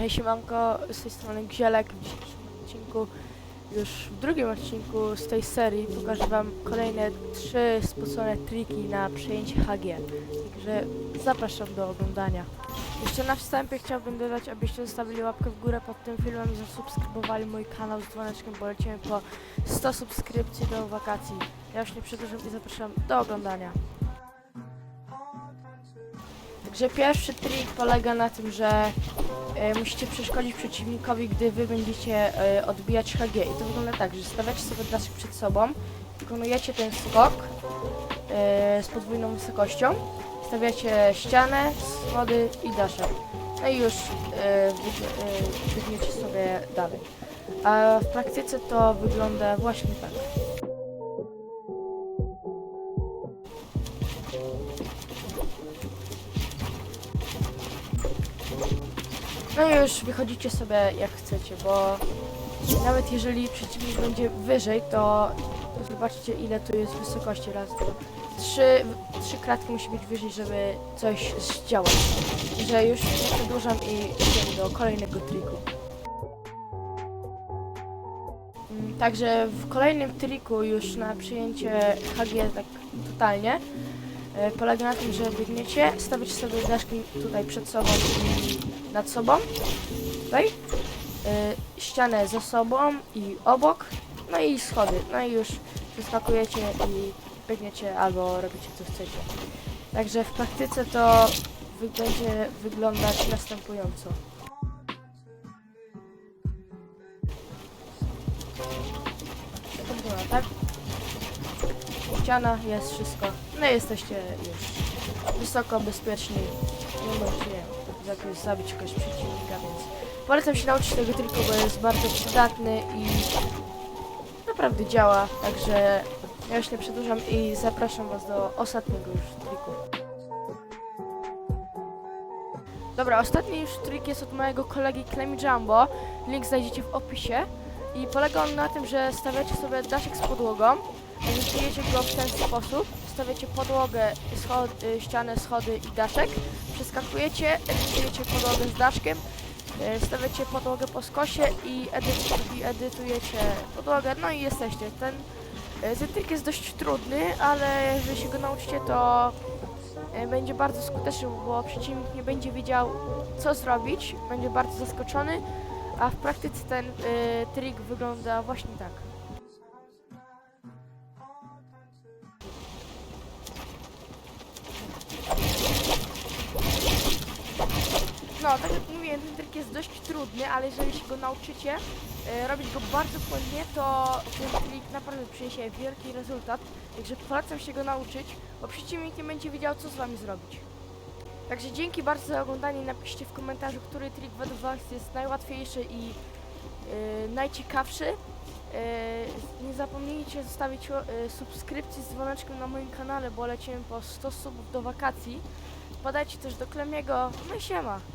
Hej siemanko, z tej strony Gzielek. W dzisiejszym odcinku, już w drugim odcinku z tej serii pokażę wam kolejne trzy spocone triki na przejęcie HG. Także zapraszam do oglądania. Jeszcze na wstępie chciałbym dodać, abyście zostawili łapkę w górę pod tym filmem i zasubskrybowali mój kanał z dzwoneczkiem, bo lecimy po 100 subskrypcji do wakacji. Ja już nie przedłużam i zapraszam do oglądania. Także pierwszy trik polega na tym, że e, musicie przeszkodzić przeciwnikowi, gdy wy będziecie e, odbijać HG. I to wygląda tak, że stawiacie sobie daszek przed sobą, wykonujecie ten skok e, z podwójną wysokością, stawiacie ścianę, schody i daszek. No i już e, sobie dalej. A w praktyce to wygląda właśnie tak. I już wychodzicie sobie jak chcecie, bo nawet jeżeli przeciwnik będzie wyżej, to, zobaczcie ile tu jest wysokości. Raz, dwa, trzy, trzy kratki musi być wyżej, żeby coś zdziałać. Że już przedłużam i idziemy do kolejnego triku. Mm, Także w kolejnym triku już na przyjęcie HG tak totalnie e, polega na tym, że biegniecie, stawiacie sobie daszki tutaj przed sobą nad sobą, tutaj, y, ścianę za sobą i obok, no i schody, no i już wyskakujecie i biegniecie albo robicie co chcecie. Także w praktyce to będzie wyglądać następująco. To wygląda tak. Ściana, jest wszystko. No jesteście już wysoko, bezpieczni. Nie możecie jakoś zabić kogoś przeciwnika, więc polecam się nauczyć tego triku, bo jest bardzo przydatny i naprawdę działa. Także ja już nie przedłużam i zapraszam Was do ostatniego już triku. Dobra, ostatni już trik jest od mojego kolegi Clemi Jumbo. Link znajdziecie w opisie. I polega on na tym, że stawiacie sobie daszek z podłogą, Zbijecie go w ten sposób, stawiacie podłogę, schod, y, ścianę, schody i daszek, przeskakujecie, edytujecie podłogę z daszkiem, y, stawiacie podłogę po skosie i, edyt, i edytujecie podłogę, no i jesteście. Ten, y, ten trik jest dość trudny, ale jeżeli się go nauczycie, to będzie bardzo skuteczny, bo przeciwnik nie będzie wiedział, co zrobić, będzie bardzo zaskoczony, a w praktyce ten y, trik wygląda właśnie tak. No, tak jak mówiłem, ten trik jest dość trudny, ale jeżeli się go nauczycie e, robić go bardzo płynnie, to ten trik naprawdę przyniesie wielki rezultat. Także polecam się go nauczyć, bo przeciwnik nie będzie wiedział, co z wami zrobić. Także dzięki bardzo za oglądanie. Napiszcie w komentarzu, który trik według was jest najłatwiejszy i e, najciekawszy. E, nie zapomnijcie zostawić subskrypcji z dzwoneczkiem na moim kanale, bo lecimy po 100 subów do wakacji. Podajcie też do Klemiego. No i siema.